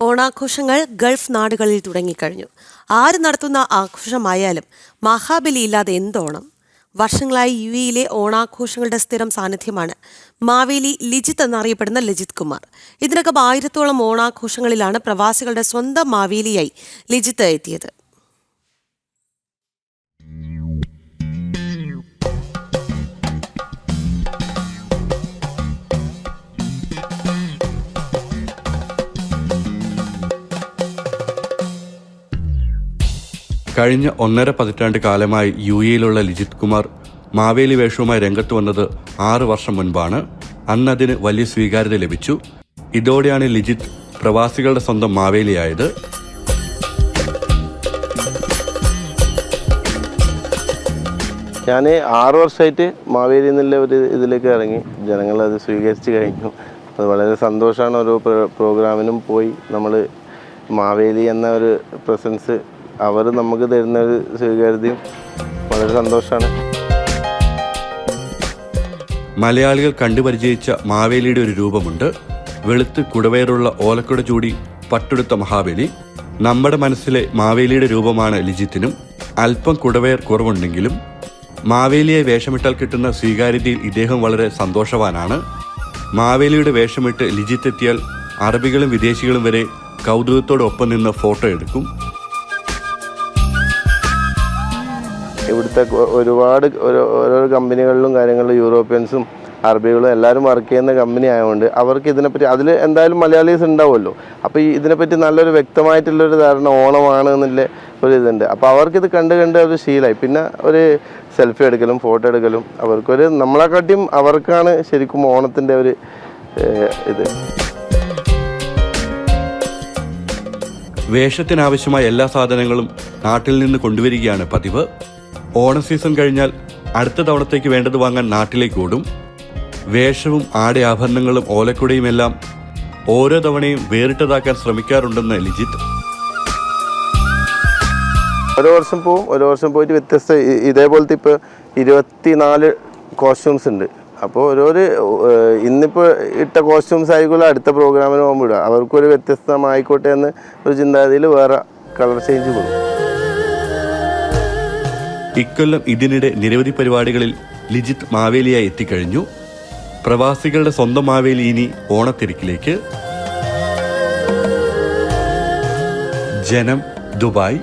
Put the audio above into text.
ഓണാഘോഷങ്ങൾ Gulf നാടുകളിൽ തുടങ്ങിക്കഴിഞ്ഞു. ആര് നടത്തുന്ന ആഘോഷമായാലും മഹാബലി ഇല്ലാതെ എന്തോണം? വർഷങ്ങളായി യു എയിലെ ഓണാഘോഷങ്ങളുടെ സ്ഥിരം സാന്നിധ്യമാണ് മാവേലി ലിജിത്ത് എന്നറിയപ്പെടുന്ന ലജിത് കുമാർ. ഇതിനകം ആയിരത്തോളം ഓണാഘോഷങ്ങളിലാണ് പ്രവാസികളുടെ സ്വന്തം മാവേലിയായി ലിജിത്ത് എത്തിയത്. കഴിഞ്ഞ ഒന്നര പതിറ്റാണ്ട് കാലമായി യു എയിലുള്ള ലിജിത് കുമാർ മാവേലി വേഷവുമായി രംഗത്ത് വന്നത് ആറ് വർഷം മുൻപാണ്. അന്ന് അതിന് വലിയ സ്വീകാര്യത ലഭിച്ചു. ഇതോടെയാണ് ലിജിത് പ്രവാസികളുടെ സ്വന്തം മാവേലിയായത്. ഞാൻ ആറ് വർഷമായിട്ട് മാവേലി എന്നുള്ള ഒരു ഇതിലേക്ക് ഇറങ്ങി. ജനങ്ങൾ അത് സ്വീകരിച്ചു കഴിഞ്ഞു. അത് വളരെ സന്തോഷമാണ് ഓരോ പ്രോഗ്രാമിനും പോയി നമ്മൾ മാവേലി എന്ന ഒരു പ്രസൻസ് അവർ നമുക്ക് തരുന്ന ഒരു സ്വീകാര്യതയും വളരെ സന്തോഷമാണ്. മലയാളികൾ കണ്ടുപരിചയിച്ച മാവേലിയുടെ ഒരു രൂപമുണ്ട്. വെളുത്ത് കുടവയറുള്ള ഓലക്കുട ചൂടി പട്ടെടുത്ത മഹാബലി. നമ്മുടെ മനസ്സിലെ മാവേലിയുടെ രൂപമാണ് ലിജിത്തിനും അല്പം കുടവയർ കുറവുണ്ടെങ്കിലും മാവേലിയെ വേഷമിട്ടാൽ കിട്ടുന്ന സ്വീകാര്യതയിൽ ഇദ്ദേഹം വളരെ സന്തോഷവാനാണ്. മാവേലിയുടെ വേഷമിട്ട് ലിജിത്ത് എത്തിയാൽ അറബികളും വിദേശികളും വരെ കൗതുകത്തോടൊപ്പം നിന്ന് ഫോട്ടോ എടുക്കും. ഇവിടുത്തെ ഒരുപാട് ഓരോ- കമ്പനികളിലും കാര്യങ്ങളിലും യൂറോപ്യൻസും അറബികളും എല്ലാവരും വർക്ക് ചെയ്യുന്ന കമ്പനി ആയതുകൊണ്ട് അവർക്ക് ഇതിനെപ്പറ്റി അതിൽ എന്തായാലും മലയാളീസ് ഉണ്ടാവുമല്ലോ അപ്പോൾ ഈ ഇതിനെപ്പറ്റി നല്ലൊരു വ്യക്തമായിട്ടുള്ളൊരു ധാരണ ഓണമാണ് എന്നുള്ള ഒരു ഇതുണ്ട്. അപ്പോൾ അവർക്കിത് കണ്ട് കണ്ട് ഒരു ശീലമായി പിന്നെ ഒരു സെൽഫി എടുക്കലും ഫോട്ടോ എടുക്കലും അവർക്കൊരു നമ്മളെക്കാട്ടിയും അവർക്കാണ് ശരിക്കും ഓണത്തിന്റെ ഒരു ഇത്. വേഷത്തിനാവശ്യമായ എല്ലാ സാധനങ്ങളും നാട്ടിൽ നിന്ന് കൊണ്ടുവരികയാണ് പതിവ്. ഓണ സീസൺ കഴിഞ്ഞാൽ അടുത്ത തവണത്തേക്ക് വേണ്ടത് വാങ്ങാൻ നാട്ടിലേക്ക് ഓടും. വേഷവും ആടെ ആഭരണങ്ങളും ഓലക്കുടയും എല്ലാം ഓരോ തവണയും വേറിട്ടതാക്കാൻ ശ്രമിക്കാറുണ്ടെന്ന് ലിജിത്ത് ഓരോ വർഷം പോവും ഓരോ വർഷം പോയിട്ട് വ്യത്യസ്ത ഇതേപോലത്തെ ഇപ്പോൾ ഇരുപത്തിനാല് കോസ്റ്റ്യൂംസ് ഉണ്ട്. അപ്പോൾ ഓരോ ഇന്നിപ്പോ ഇന്നിപ്പോൾ ഇട്ട കോസ്റ്റ്യൂംസ് ആയിക്കോട്ടെ അടുത്ത പ്രോഗ്രാമിന് പോകുമ്പോൾ ഇടുക. അവർക്കൊരു വ്യത്യസ്തമായിക്കോട്ടെ എന്ന് ഒരു ചിന്താഗതിയിൽ വേറെ കളർ ചേഞ്ച് കൊടുക്കും ഇക്കൊല്ലം ഇതിനിടെ നിരവധി പരിപാടികളിൽ ലിജിത്ത് മാവേലിയായി എത്തിക്കഴിഞ്ഞു. പ്രവാസികളുടെ സ്വന്തം മാവേലി ഇനി ഓണത്തിരക്കിലേക്ക്. ജനം ദുബായ്.